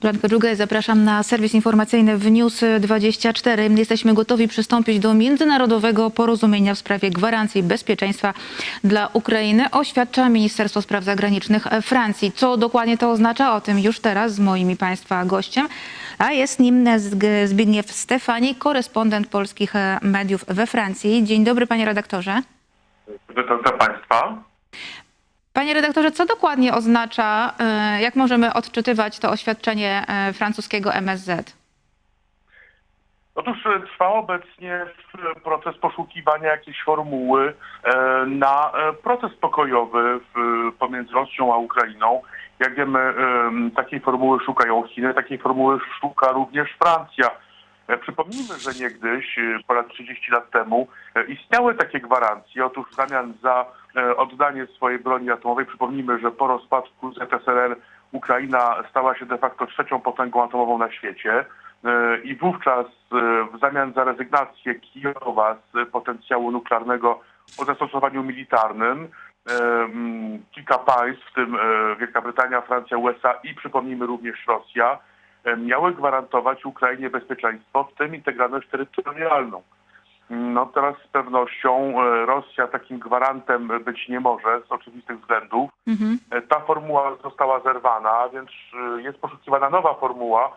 Blanka Dżugaj, zapraszam na serwis informacyjny w News24. Jesteśmy gotowi przystąpić do międzynarodowego porozumienia w sprawie gwarancji bezpieczeństwa dla Ukrainy, oświadcza Ministerstwo Spraw Zagranicznych Francji. Co dokładnie to oznacza? O tym już teraz z moim i Państwa gościem, a jest nim Zbigniew Stefani, korespondent polskich e, mediów we Francji. Dzień dobry, panie redaktorze. Witam Państwa. Panie redaktorze, co dokładnie oznacza, e, jak możemy odczytywać to oświadczenie e, francuskiego MSZ? Otóż e, trwa obecnie e, proces poszukiwania jakiejś formuły e, na e, proces pokojowy pomiędzy Rosją a Ukrainą. Jak wiemy, em, takiej formuły szukają Chiny, takiej formuły szuka również Francja. E, Przypomnijmy, że niegdyś, e, ponad 30 lat temu, e, istniały takie gwarancje. Otóż w zamian za e, oddanie swojej broni atomowej, przypomnijmy, że po rozpadku ZSRR Ukraina stała się de facto trzecią potęgą atomową na świecie. E, I wówczas e, w zamian za rezygnację Kijowa z potencjału nuklearnego o zastosowaniu militarnym e, kilka państw, w tym e, Wielka Brytania, Francja, USA i przypomnijmy również Rosja, e, miały gwarantować Ukrainie bezpieczeństwo, w tym integralność terytorialną. No teraz z pewnością e, Rosja takim gwarantem być nie może z oczywistych względów. Mhm. E, Ta formuła została zerwana, a więc e, jest poszukiwana nowa formuła,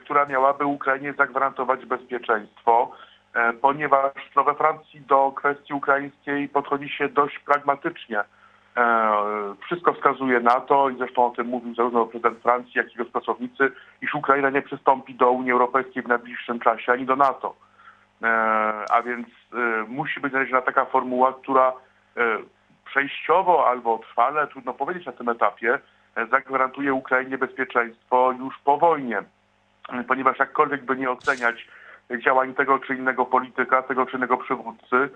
która miałaby Ukrainie zagwarantować bezpieczeństwo, ponieważ no, we Francji do kwestii ukraińskiej podchodzi się dość pragmatycznie. Wszystko wskazuje na to, i zresztą o tym mówił zarówno prezydent Francji, jak i jego pracownicy, iż Ukraina nie przystąpi do Unii Europejskiej w najbliższym czasie ani do NATO. E, A więc e, musi być znaleziona taka formuła, która e, przejściowo albo trwale, trudno powiedzieć na tym etapie, zagwarantuje Ukrainie bezpieczeństwo już po wojnie. Ponieważ jakkolwiek by nie oceniać działań tego czy innego polityka, tego czy innego przywódcy,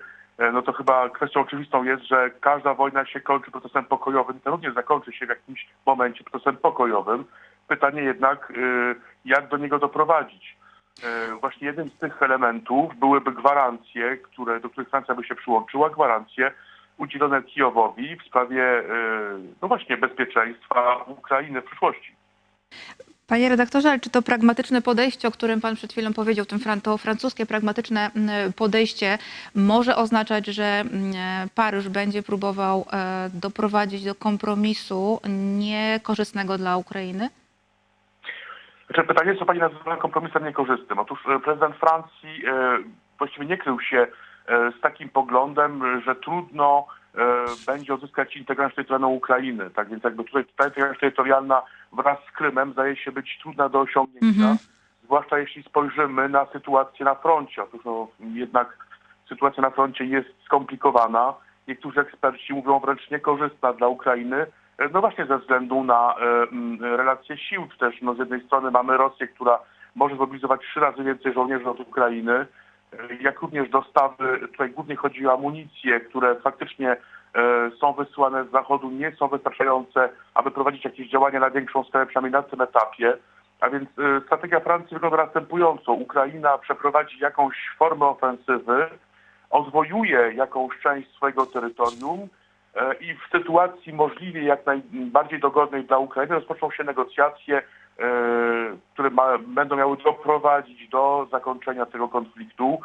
no to chyba kwestią oczywistą jest, że każda wojna się kończy procesem pokojowym. To również zakończy się w jakimś momencie procesem pokojowym. Pytanie jednak, jak do niego doprowadzić. E, Właśnie jednym z tych elementów byłyby gwarancje, które, do których Francja by się przyłączyła, gwarancje udzielone Kijowowi w sprawie e, no właśnie bezpieczeństwa Ukrainy w przyszłości. Panie redaktorze, ale czy to pragmatyczne podejście, o którym pan przed chwilą powiedział, to francuskie pragmatyczne podejście może oznaczać, że Paryż będzie próbował e, doprowadzić do kompromisu niekorzystnego dla Ukrainy? Znaczy pytanie, co pani nazywa kompromisem niekorzystnym. Otóż e, prezydent Francji e, właściwie nie krył się e, z takim poglądem, że trudno będzie odzyskać integralność terytorialną Ukrainy. Tak więc jakby tutaj ta integralność terytorialna wraz z Krymem zdaje się być trudna do osiągnięcia. Mhm. Zwłaszcza jeśli spojrzymy na sytuację na froncie. Otóż no, jednak sytuacja na froncie jest skomplikowana. Niektórzy eksperci mówią wręcz niekorzystna dla Ukrainy. E, No właśnie ze względu na e, relacje sił. Czy też no, z jednej strony mamy Rosję, która może zmobilizować trzy razy więcej żołnierzy od Ukrainy, e, jak również dostawy, tutaj głównie chodzi o amunicje, które faktycznie są wysyłane z zachodu, nie są wystarczające, aby prowadzić jakieś działania na większą skalę, przynajmniej na tym etapie. A więc strategia Francji wygląda następująco. Ukraina przeprowadzi jakąś formę ofensywy, odwojuje jakąś część swojego terytorium i w sytuacji możliwie jak najbardziej dogodnej dla Ukrainy rozpoczną się negocjacje, e, które ma, będą miały doprowadzić do zakończenia tego konfliktu.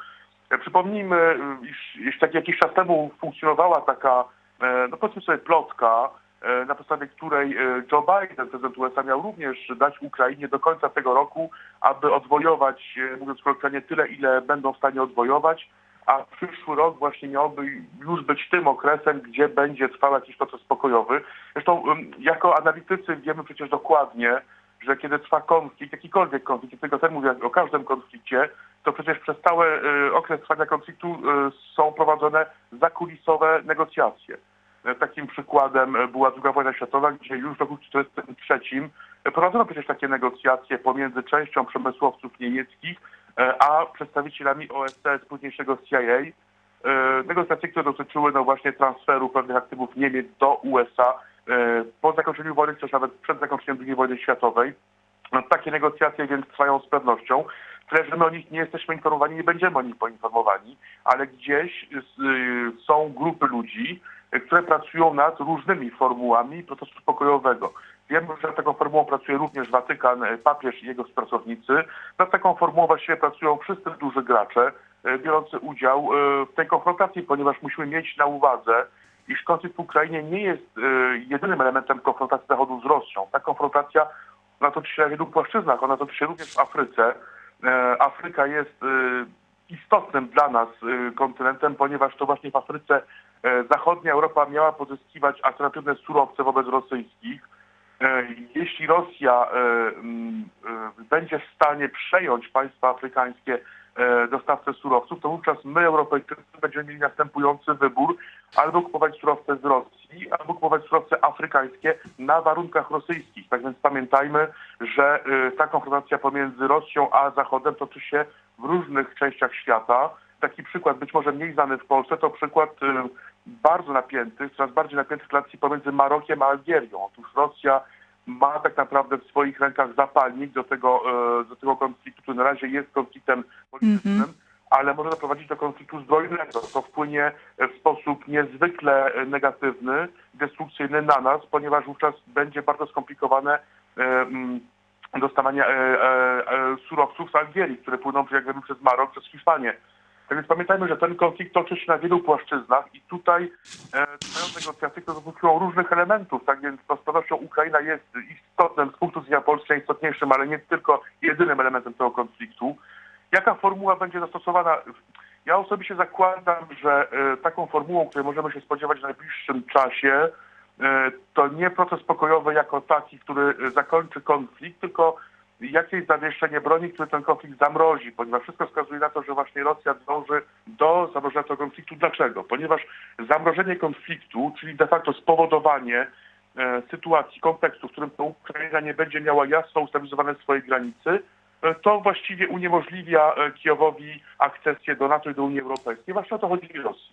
E, Przypomnijmy, e, iż, iż tak jakiś czas temu funkcjonowała taka, e, no powiedzmy sobie, plotka, e, na podstawie której e, Joe Biden, prezydent USA, miał również dać Ukrainie do końca tego roku, aby odwojować, e, mówiąc kolokwialnie, tyle, ile będą w stanie odwojować, a przyszły rok właśnie miałby już być tym okresem, gdzie będzie trwał jakiś proces pokojowy. Zresztą jako analitycy wiemy przecież dokładnie, że kiedy trwa konflikt, jakikolwiek konflikt, tylko ten mówię o każdym konflikcie, to przecież przez cały y, okres trwania konfliktu y, są prowadzone zakulisowe negocjacje. E, Takim przykładem e, była II wojna światowa, gdzie już w roku 1943 prowadzono przecież takie negocjacje pomiędzy częścią przemysłowców niemieckich a przedstawicielami OSS, późniejszego CIA. E, Negocjacje, które dotyczyły no właśnie transferu pewnych aktywów Niemiec do USA e, po zakończeniu wojny, czy też nawet przed zakończeniem II wojny światowej. No, takie negocjacje więc trwają z pewnością. Tyle, że my o nich nie jesteśmy informowani, nie będziemy o nich poinformowani, ale gdzieś y, są grupy ludzi, które pracują nad różnymi formułami procesu pokojowego. Wiemy, że nad taką formułą pracuje również Watykan, e, papież i jego współpracownicy. Nad taką formułą właściwie pracują wszyscy duży gracze e, biorący udział e, w tej konfrontacji, ponieważ musimy mieć na uwadze, iż konflikt w Ukrainie nie jest jedynym elementem konfrontacji Zachodu z Rosją. Ta konfrontacja ona toczy się na wielu płaszczyznach, ona toczy się również w Afryce. Afryka jest istotnym dla nas e, kontynentem, ponieważ to właśnie w Afryce e, zachodnia Europa miała pozyskiwać alternatywne surowce wobec rosyjskich. E, Jeśli Rosja będzie w stanie przejąć państwa afrykańskie dostawcę surowców, to wówczas my, Europejczycy, będziemy mieli następujący wybór albo kupować surowce z Rosji, albo kupować surowce afrykańskie na warunkach rosyjskich. Tak więc pamiętajmy, że ta konfrontacja pomiędzy Rosją a Zachodem toczy się w różnych częściach świata. Taki przykład, być może mniej znany w Polsce, to przykład e, bardzo napiętych, coraz bardziej napiętych relacji pomiędzy Marokiem a Algierią. Otóż Rosja ma tak naprawdę w swoich rękach zapalnik do tego, e, do tego konfliktu, który na razie jest konfliktem politycznym, ale może doprowadzić do konfliktu zbrojnego. To wpłynie w sposób niezwykle negatywny, destrukcyjny na nas, ponieważ wówczas będzie bardzo skomplikowane dostawanie e, e, e, surowców z Algierii, które płyną, jak wiemy, przez Marok, przez Hiszpanię. Tak więc pamiętajmy, że ten konflikt toczy się na wielu płaszczyznach i tutaj e, trwają negocjacje, które dotyczą różnych elementów. Tak więc z pewnością Ukraina jest istotnym z punktu widzenia Polski najistotniejszym, ale nie tylko jedynym elementem tego konfliktu. Jaka formuła będzie zastosowana? Ja osobiście zakładam, że e, taką formułą, której możemy się spodziewać w najbliższym czasie, to nie proces pokojowy jako taki, który e, zakończy konflikt, tylko jakieś zawieszenie broni, które ten konflikt zamrozi, ponieważ wszystko wskazuje na to, że właśnie Rosja dąży do zamrożenia tego konfliktu. Dlaczego? Ponieważ zamrożenie konfliktu, czyli de facto spowodowanie e, sytuacji, kontekstu, w którym Ukraina nie będzie miała jasno ustabilizowane swojej granicy, e, to właściwie uniemożliwia e, Kijowowi akcesję do NATO i do Unii Europejskiej. Właśnie o to chodzi Rosji.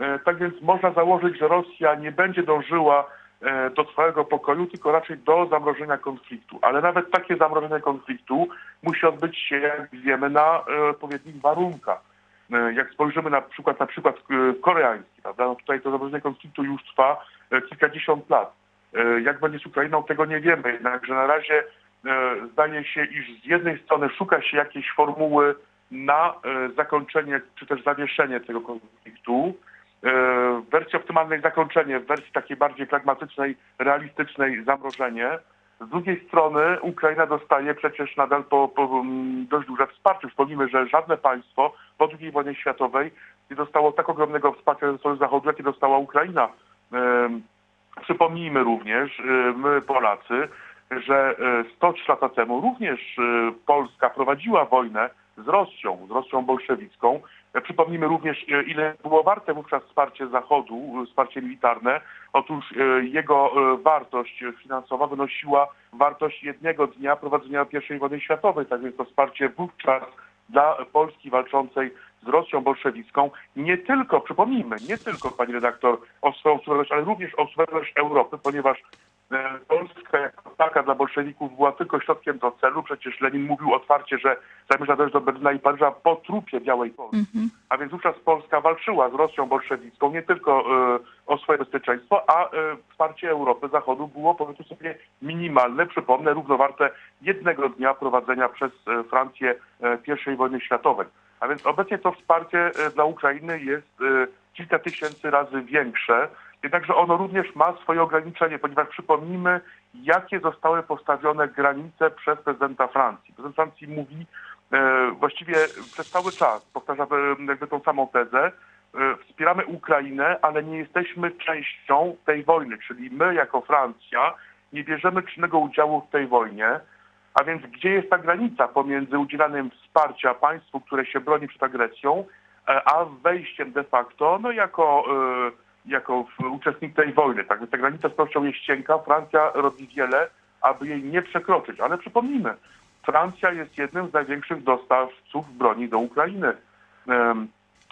E, Tak więc można założyć, że Rosja nie będzie dążyła e, do trwałego pokoju, tylko raczej do zamrożenia konfliktu. Ale nawet takie zamrożenie konfliktu musi odbyć się, jak wiemy, na e, odpowiednich warunkach. Jak spojrzymy na przykład na przykład koreański, prawda? No tutaj to zamrożenie konfliktu już trwa kilkadziesiąt lat. Jak będzie z Ukrainą, tego nie wiemy. Jednakże na razie zdaje się, iż z jednej strony szuka się jakiejś formuły na zakończenie czy też zawieszenie tego konfliktu. E, W wersji optymalnej zakończenie, w wersji takiej bardziej pragmatycznej, realistycznej zamrożenie. Z drugiej strony Ukraina dostaje przecież nadal po, po mm, dość duże wsparcie. Przypomnijmy, że żadne państwo po II wojnie światowej nie dostało tak ogromnego wsparcia ze strony Zachodu, jakie dostała Ukraina. Przypomnijmy również, y, my Polacy, że y, 103 lata temu również Polska prowadziła wojnę z Rosją, z Rosją bolszewicką. E, Przypomnijmy również, y, ile było warte wówczas wsparcie Zachodu, y, wsparcie militarne. Otóż y, jego wartość finansowa wynosiła wartość jednego dnia prowadzenia I wojny światowej. Tak więc to wsparcie wówczas dla Polski walczącej z Rosją bolszewicką nie tylko, przypomnijmy, nie tylko, pani redaktor, o swoją suwerenność, ale również o suwerenność Europy, ponieważ e, Polska jako taka dla bolszewików była tylko środkiem do celu. Przecież Lenin mówił otwarcie, że zamierza dojść do Berlina i Paryża po trupie Białej Polski. A więc wówczas Polska walczyła z Rosją bolszewicką nie tylko e, o swoje bezpieczeństwo, a e, wsparcie Europy Zachodu było, powiedzmy sobie, minimalne, przypomnę, równowarte jednego dnia prowadzenia przez e, Francję e, I wojny światowej. A więc obecnie to wsparcie e, dla Ukrainy jest e, kilka tysięcy razy większe, jednakże ono również ma swoje ograniczenie, ponieważ przypomnijmy, jakie zostały postawione granice przez prezydenta Francji. Prezydent Francji mówi e, właściwie przez cały czas, powtarza e, jakby tą samą tezę, e, wspieramy Ukrainę, ale nie jesteśmy częścią tej wojny, czyli my jako Francja nie bierzemy czynnego udziału w tej wojnie, a więc gdzie jest ta granica pomiędzy udzielanym wsparcia państwu, które się broni przed agresją, e, a wejściem de facto no, jako, e, jako w- uczestnik tej wojny. Tak więc ta granica z pewnością jest cienka. Francja robi wiele, aby jej nie przekroczyć. Ale przypomnijmy, Francja jest jednym z największych dostawców broni do Ukrainy.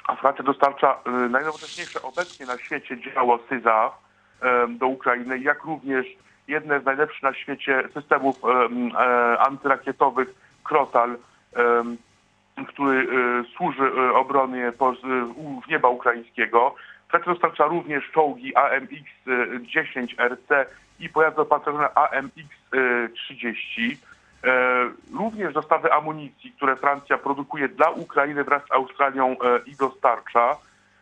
A Francja dostarcza e, najnowocześniejsze obecnie na świecie działo Syza do Ukrainy, jak również jedne z najlepszych na świecie systemów em, e, antyrakietowych Krotal, który e, służy e, obronie u- nieba ukraińskiego. Francja dostarcza również czołgi AMX-10 RC i pojazdy opancerzone AMX-30. E, Również dostawy amunicji, które Francja produkuje dla Ukrainy wraz z Australią e, i dostarcza.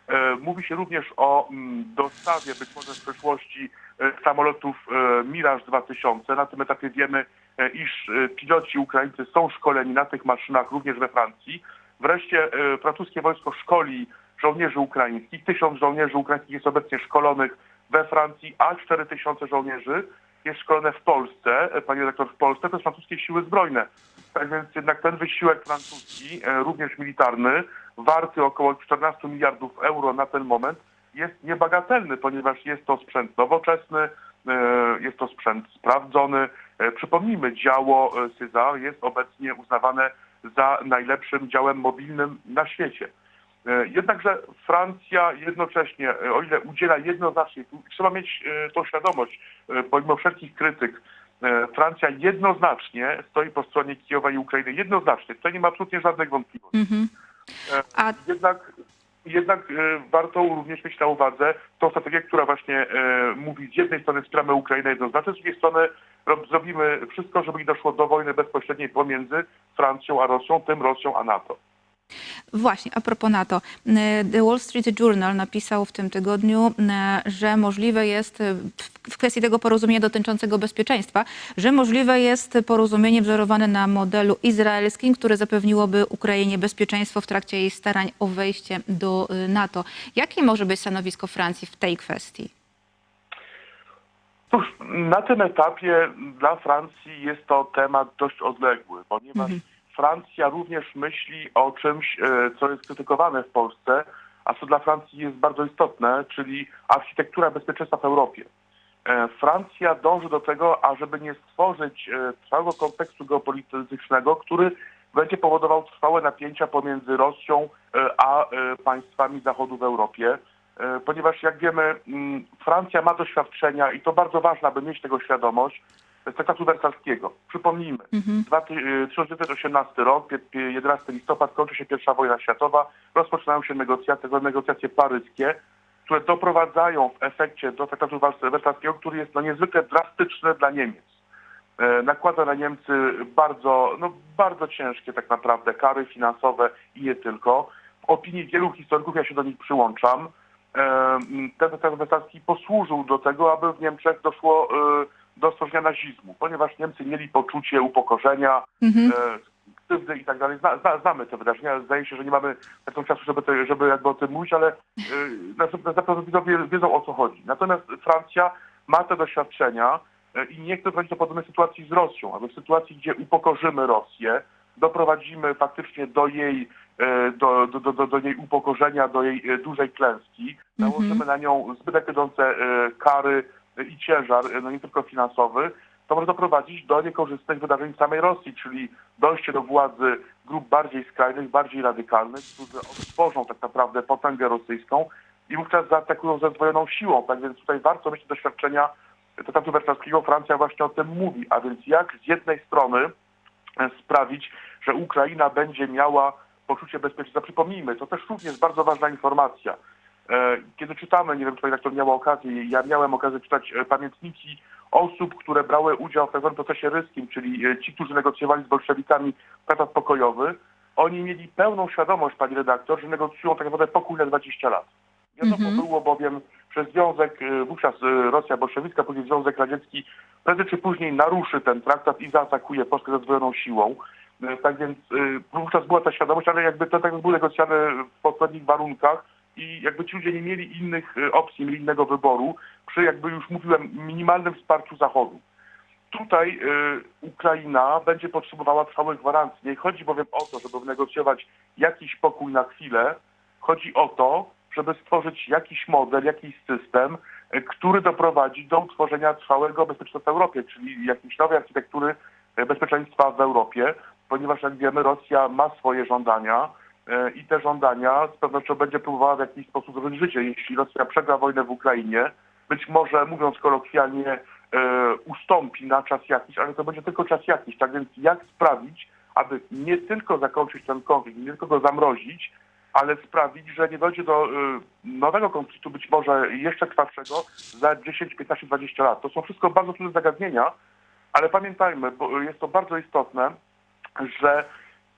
E, Mówi się również o mm, dostawie być może w przyszłości e, samolotów Mirage 2000. Na tym etapie wiemy, iż piloci ukraińscy są szkoleni na tych maszynach również we Francji. Wreszcie francuskie wojsko szkoli żołnierzy ukraińskich. Tysiąc żołnierzy ukraińskich jest obecnie szkolonych we Francji, a 4 tysiące żołnierzy jest szkolone w Polsce, e, panie redaktor, w Polsce, są francuskie siły zbrojne. Tak więc jednak ten wysiłek francuski, e, również militarny, warty około 14 miliardów euro na ten moment, jest niebagatelny, ponieważ jest to sprzęt nowoczesny, e, jest to sprzęt sprawdzony. Przypomnijmy, działo Syza jest obecnie uznawane za najlepszym działem mobilnym na świecie. E, Jednakże Francja jednocześnie, e, o ile udziela jednoznacznie, tu trzeba mieć e, tą świadomość, pomimo wszelkich krytyk, Francja jednoznacznie stoi po stronie Kijowa i Ukrainy. Jednoznacznie. Tutaj nie ma absolutnie żadnych wątpliwości. Mhm. E, A Jednak, jednak warto również mieć na uwadze tą strategię, która właśnie mówi z jednej strony wspieramy Ukrainę jednoznacznie, z drugiej strony rob, zrobimy wszystko, żeby nie doszło do wojny bezpośredniej pomiędzy Francją a Rosją, tym Rosją a NATO. Właśnie, a propos NATO. E, The Wall Street Journal napisał w tym tygodniu, e, że możliwe jest, e, w- kwestii tego porozumienia dotyczącego bezpieczeństwa, że możliwe jest porozumienie wzorowane na modelu izraelskim, które zapewniłoby Ukrainie bezpieczeństwo w trakcie jej starań o wejście do NATO. Jakie może być stanowisko Francji w tej kwestii? Cóż, na tym etapie dla Francji jest to temat dość odległy, ponieważ Francja również myśli o czymś, e, co jest krytykowane w Polsce, a co dla Francji jest bardzo istotne, czyli architektura bezpieczeństwa w Europie. E, Francja dąży do tego, ażeby nie stworzyć e, trwałego kontekstu geopolitycznego, który będzie powodował trwałe napięcia pomiędzy Rosją a państwami Zachodu w Europie. Ponieważ jak wiemy, Francja ma doświadczenia i to bardzo ważne, aby mieć tego świadomość, traktatu wersalskiego. Przypomnijmy, dwa ty- y, 1918 rok, pie- pie- 11 listopad, kończy się pierwsza wojna światowa, rozpoczynają się negocjacje, negocjacje paryskie, które doprowadzają w efekcie do traktatu wers- wersalskiego, który jest no, niezwykle drastyczny dla Niemiec. E, Nakłada na Niemcy bardzo, no, bardzo ciężkie tak naprawdę kary finansowe i nie tylko. W opinii wielu historyków, ja się do nich przyłączam, e, ten traktat wersalski posłużył do tego, aby w Niemczech doszło e, do stworzenia nazizmu, ponieważ Niemcy mieli poczucie upokorzenia, Mhm. e, krzywdy i tak dalej. Zna, zna, znamy te wydarzenia. Zdaje się, że nie mamy taką czasu, żeby, żeby jakby o tym mówić, ale e, na- zapewne widzowie wiedzą o co chodzi. Natomiast Francja ma te doświadczenia e, i nie chce doprowadzić do podobnej sytuacji z Rosją, aby w sytuacji, gdzie upokorzymy Rosję, doprowadzimy faktycznie do jej, e, do, do, do, do, jej upokorzenia, do jej e, dużej klęski, nałożymy na nią zbyt idące e, kary e, i ciężar, e, no nie tylko finansowy, to może doprowadzić do niekorzystnych wydarzeń w samej Rosji, czyli dojście do władzy grup bardziej skrajnych, bardziej radykalnych, którzy odtworzą tak naprawdę potęgę rosyjską i wówczas zaatakują ze zdwojoną siłą. Tak więc tutaj warto mieć doświadczenia traktatu wersalskiego. Francja właśnie o tym mówi. A więc jak z jednej strony e, sprawić, że Ukraina będzie miała poczucie bezpieczeństwa. Przypomnijmy, to też również bardzo ważna informacja. Kiedy czytamy, nie wiem, czy pani redaktor miała okazję, ja miałem okazję czytać e, pamiętniki osób, które brały udział w tak zwanym procesie ryskim, czyli e, ci, którzy negocjowali z bolszewikami traktat pokojowy, oni mieli pełną świadomość, pani redaktor, że negocjują tak naprawdę pokój na 20 lat. Wiadomo było bowiem, że Związek, e, wówczas Rosja bolszewicka, później Związek Radziecki, prędzej czy później naruszy ten traktat i zaatakuje Polskę ze zdwojoną siłą. Tak więc wówczas była ta świadomość, ale jakby ten traktat był negocjowany w odpowiednich warunkach i jakby ci ludzie nie mieli innych e, opcji, mieli innego wyboru przy, jakby już mówiłem, minimalnym wsparciu Zachodu. Tutaj y, Ukraina będzie potrzebowała trwałych gwarancji. Nie chodzi bowiem o to, żeby wynegocjować jakiś pokój na chwilę. Chodzi o to, żeby stworzyć jakiś model, jakiś system, y, który doprowadzi do utworzenia trwałego bezpieczeństwa w Europie, czyli jakiejś nowej architektury bezpieczeństwa w Europie, ponieważ jak wiemy, Rosja ma swoje żądania i te żądania z pewnością będzie próbowała w jakiś sposób zrobić życie. Jeśli Rosja przegra wojnę w Ukrainie, być może, mówiąc kolokwialnie, e, ustąpi na czas jakiś, ale to będzie tylko czas jakiś. Tak więc jak sprawić, aby nie tylko zakończyć ten konflikt, nie tylko go zamrozić, ale sprawić, że nie dojdzie do y, nowego konfliktu, być może jeszcze trwalszego za 10, 15, 20 lat. To są wszystko bardzo trudne zagadnienia, ale pamiętajmy, bo jest to bardzo istotne, że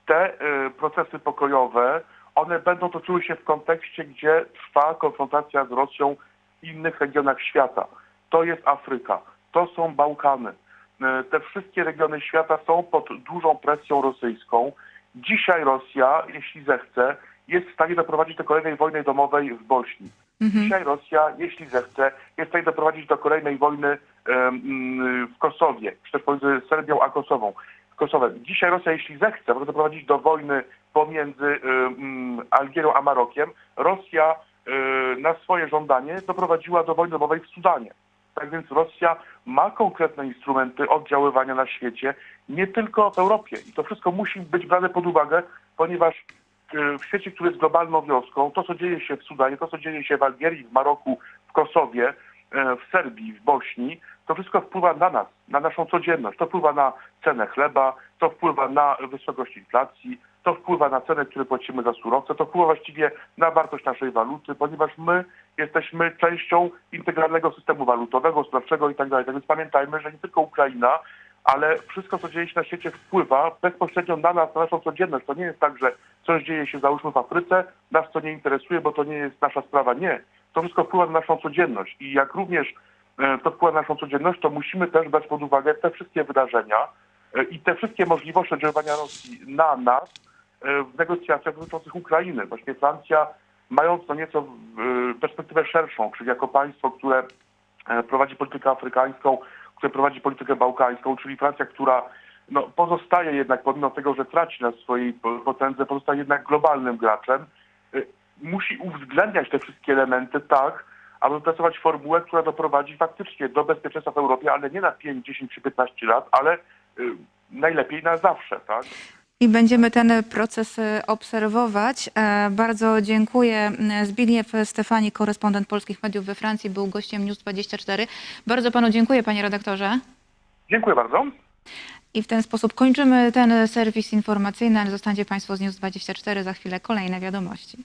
te y, procesy pokojowe, one będą toczyły się w kontekście, gdzie trwa konfrontacja z Rosją w innych regionach świata. To jest Afryka, to są Bałkany. Y, Te wszystkie regiony świata są pod dużą presją rosyjską. Dzisiaj Rosja, jeśli zechce, jest w stanie doprowadzić do kolejnej wojny domowej w Bośni. Dzisiaj Rosja, jeśli zechce, jest w stanie doprowadzić do kolejnej wojny w Kosowie, czy też pomiędzy Serbią a Kosową. Kosowem. Dzisiaj Rosja, jeśli zechce, może doprowadzić do wojny pomiędzy em, Algierią a Marokiem. Rosja e, na swoje żądanie doprowadziła do wojny domowej w Sudanie. Tak więc Rosja ma konkretne instrumenty oddziaływania na świecie, nie tylko w Europie. I to wszystko musi być brane pod uwagę, ponieważ e, w świecie, który jest globalną wioską, to co dzieje się w Sudanie, to co dzieje się w Algierii, w Maroku, w Kosowie, w Serbii, w Bośni, to wszystko wpływa na nas, na naszą codzienność. To wpływa na cenę chleba, to wpływa na wysokość inflacji, to wpływa na cenę, które płacimy za surowce, to wpływa właściwie na wartość naszej waluty, ponieważ my jesteśmy częścią integralnego systemu walutowego, sprawczego itd. Tak więc pamiętajmy, że nie tylko Ukraina, ale wszystko, co dzieje się na świecie wpływa bezpośrednio na nas, na naszą codzienność. To nie jest tak, że coś dzieje się załóżmy w Afryce, nas to nie interesuje, bo to nie jest nasza sprawa. Nie. To wszystko wpływa na naszą codzienność i jak również to wpływa na naszą codzienność, to musimy też brać pod uwagę te wszystkie wydarzenia e, i te wszystkie możliwości oddziaływania Rosji na nas e, w negocjacjach dotyczących Ukrainy. Właśnie Francja, mając no nieco e, perspektywę szerszą, czyli jako państwo, które e, prowadzi politykę afrykańską, które prowadzi politykę bałkańską, czyli Francja, która no, pozostaje jednak, pomimo tego, że traci na swojej po- potędze, pozostaje jednak globalnym graczem, musi uwzględniać te wszystkie elementy tak, aby wypracować formułę, która doprowadzi faktycznie do bezpieczeństwa w Europie, ale nie na 5, 10 czy 15 lat, ale y, najlepiej na zawsze, tak? I będziemy ten proces e, obserwować. E, Bardzo dziękuję. E, Zbigniew Stefani, korespondent polskich mediów we Francji, był gościem News24. Bardzo panu dziękuję, panie redaktorze. Dziękuję bardzo. I w ten sposób kończymy ten serwis informacyjny, ale zostańcie państwo z News24. Za chwilę kolejne wiadomości.